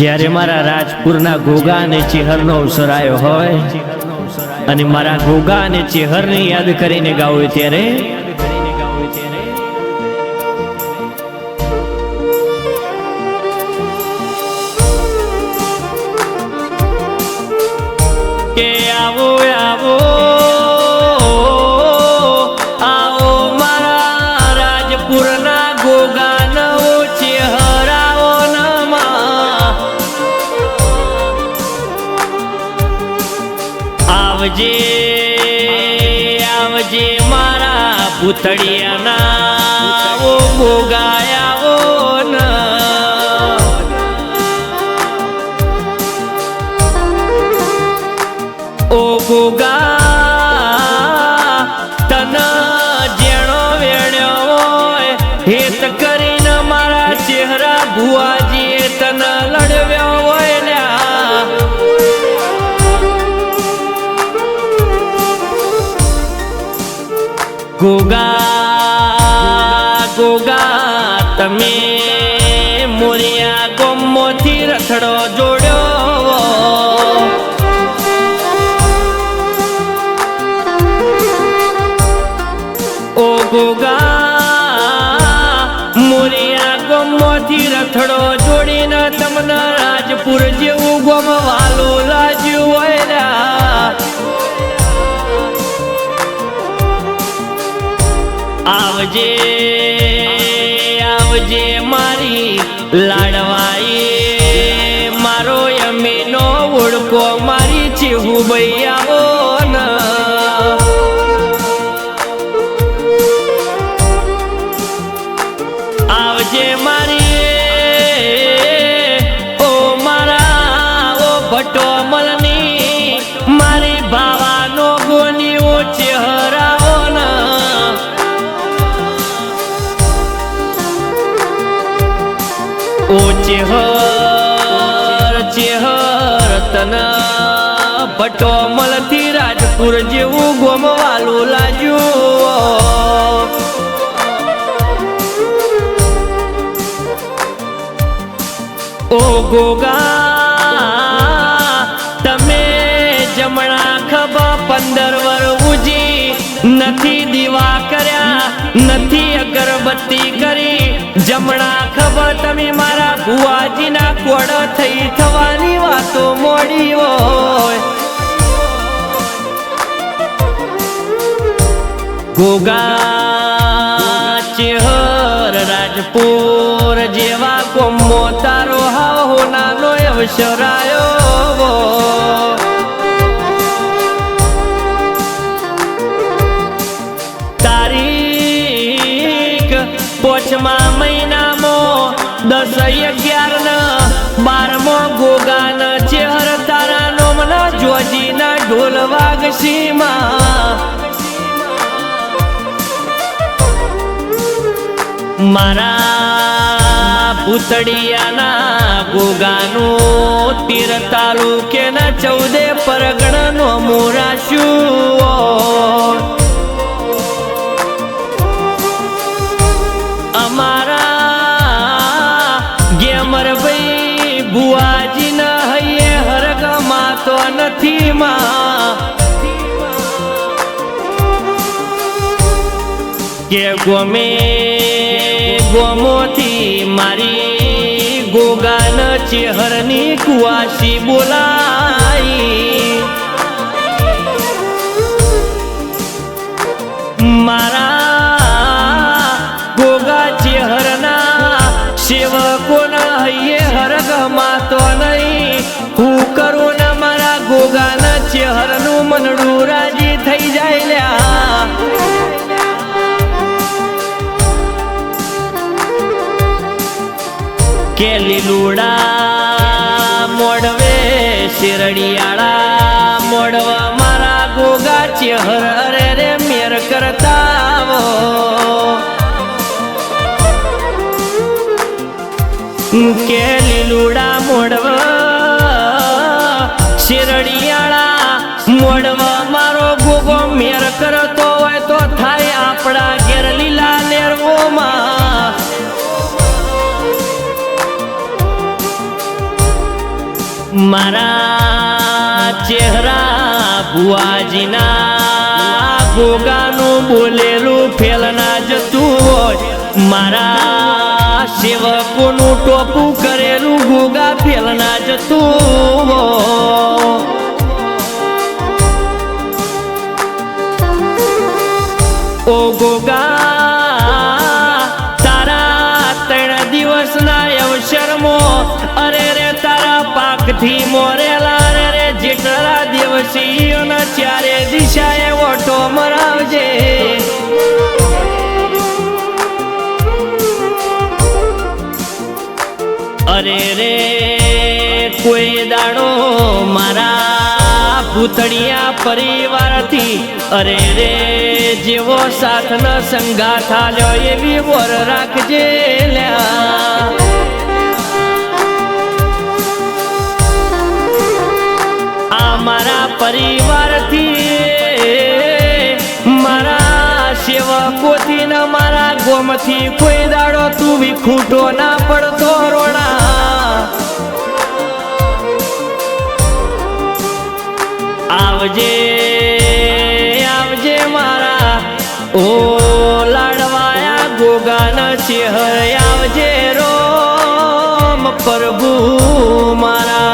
જ્યારે મારા રાજપુરના ઘોઘા અને ચેહરનો અવસર આવ્યો હોય, અને મારા ઘોઘા અને ચેહરને યાદ કરીને ગાવું ત્યારે આવજે આવજે મારા પૂતળિયાના. ઓ ગોગાયા ઓ ના. ઓ ગોગા ગોગા ગોગા, તમે મોરિયા ગોમોથી રથડો જોડ્યો. ઓ ગોગા, મોરિયા ગોમોથી રથડો જોડીને તમને રાજપુર જેવું આવજે આવજે મારી લાડવાઈ મારો યમીનો ઓળખો મારી ચેહુ ચેહર તન ભટો મલથી રાજપુર જેવું ગોમવાલું લાજ્યું ઓ ગોગા, તમે જમણા ખબ પંદર વર ઉજી નથી દીવા કર્યા, નથી અગરબત્તી કરી. જમણા ખબર તમે મારા ભુવાજીના કોડ થઈ થવાની ગોગા ચેહર રાજપુર જેવા કોમો તારો હાવ નાનો અવસરાયો તારીખ પોચમા મહિનામાં દસ અગિયાર ના બારમો ગોગા ના ચેહર તારા નોમના જોજીના ઢોલ વાગશીમાં મારા પૂતળિયાના ગોગાનું તીર તાલુકેના ચૌદે પરગણાનો મોરાશું અમારા ગેમર ભાઈ ભુવાજી ના હૈયે હરગમાં તો નથી માં. કે ગોમે ગોમોથી મારી ગોગાન ચેહરની કુવાસી બોલાઈ. મારા ગોગા ચેહરના સેવકોના હૈયે હરગમાં તો કે લીલુડા મોડવે, શિરડિયાળા મોડવા મારા ગોગા ચેહર અરે રે મેર કરતા આવો. કે લીલુડા મોડવા, શિરડિયાળા મોડવા મારા ચહેરા ભુવાજીના ગોગાનું બોલેલું ફેલના જતું હોય. મારા સેવકોનું ટોપું કરેલું ગોગા ફેલના જતું હોય. ઓ ગોગા પાકથી મોરેલા રે જેટલા દિવસીઓના ચારે દિશાએ ઓટો મરાવજે. અરે રે, કોઈ દાડો મારા પૂતળિયા પરિવારથી, અરે રે, જેવો સાથ ન સંગાથ આલ્યો એવી વર રાખજે. પરિવારથી મારા સેવકોથી ને મારા ગોમથી કોઈ દાડો તું વિખૂટો ના પડતો રોડા આવજે આવજે મારા ઓ લાડવાયા ગોગાના સિંહ આવજે રોમ પ્રભુ મારા